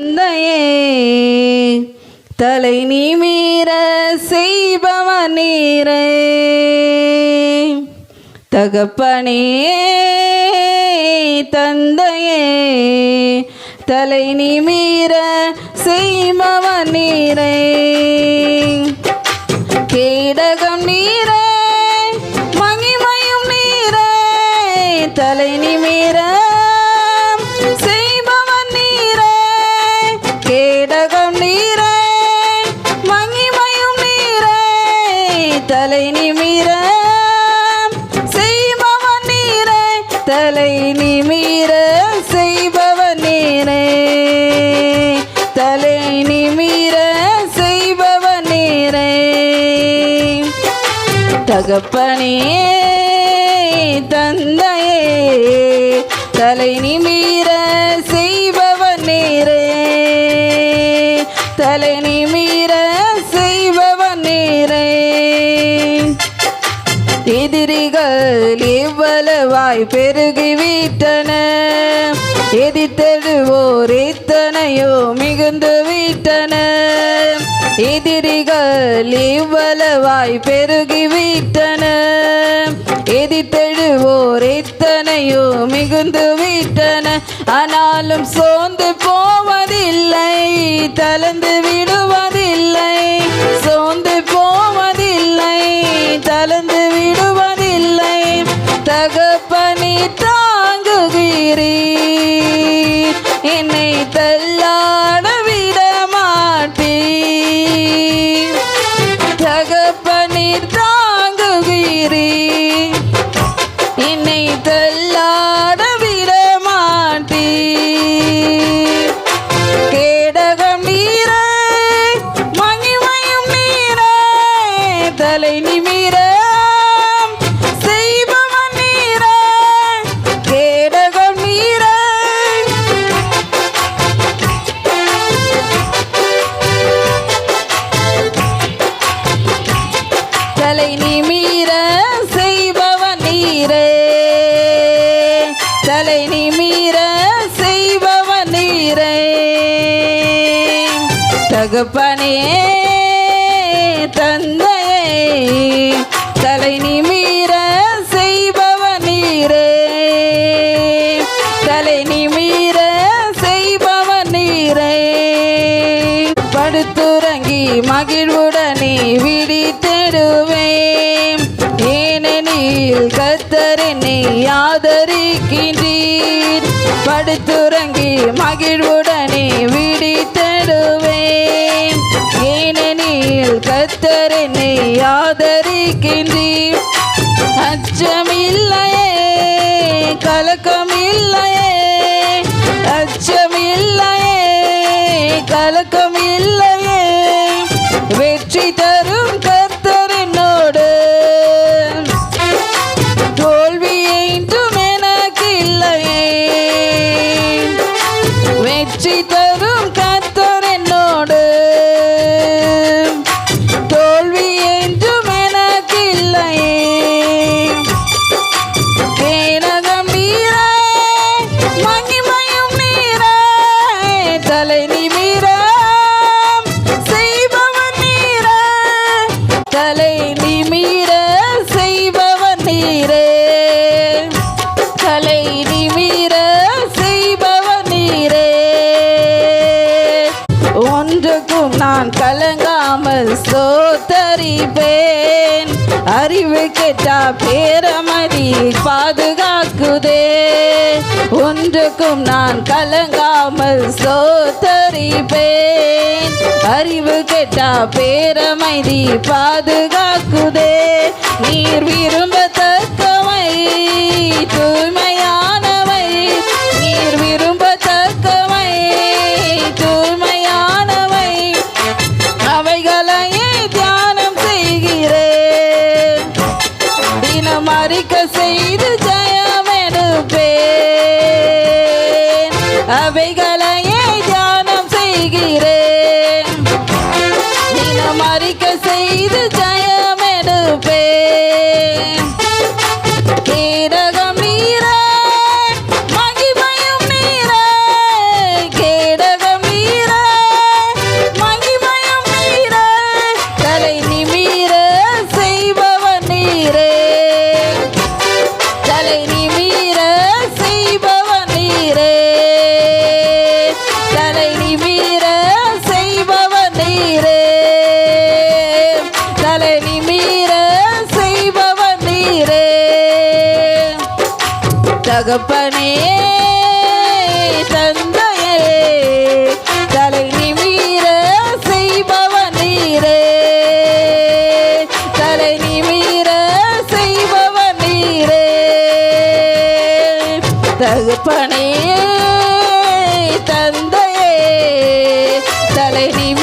தந்தையே தலை நிமிர செய்பவ நீரே தகப்பனே தந்தையே தலை நிமிர செய்பவ நீரே கேடகம் நீரே மகிமையும் நீரே. தலை நிமிர தலை நிமிர செய்பவன் நீரே தலை நிமிர செய்பவன் நீரே. தலை நிமிர செய்பவன் நீரே. தகப்பனே தந்தையே தலை நிமிர எதிரிகள் எவ்வளவாய் பெருகிவிட்டன எதிர்த்தெழுவோர் இத்தனையோ மிகுந்து விட்டன. எதிரிகள் எவ்வளவாய் பெருகிவிட்டன எதிர்த்தெழுவோர் இத்தனையோ மிகுந்து விட்டன. ஆனாலும் சோர்ந்து போவதில்லை தளர்ந்து விட தலை நிமிர செய்பவன் நீரே கேடகம் நீரே. தலை நிமிர செய்பவன் நீரே. தலை நிமிர செய்பவன் நீரே. தகப்பனே படுத்துறங்கி மகிழ்வுடனே விடி தருவேன் ஏனெனில் கத்தரனை என்னை ஆதரிக்கின்றீர் அச்சமில்லையே கலக்கமில்லையே ஒன்றுக்கும் நான் கலங்காமல் சோத்தரிப்பேன். அறிவு கேட்டா பேரமதி பாதுகாக்குதே. ஒன்றுக்கும் நான் கலங்காமல் சோத்தரிப்பேன். அறிவு கேட்டா பேரமைதி பாதுகாக்குதே. நீர் வீரு Vega. தகப்பனே தந்தையே தலை நிமிர செய்பவ நீரே தலை நிமிர செய்பவ நீரே தகப்பனே தந்தையே தலை நிமிர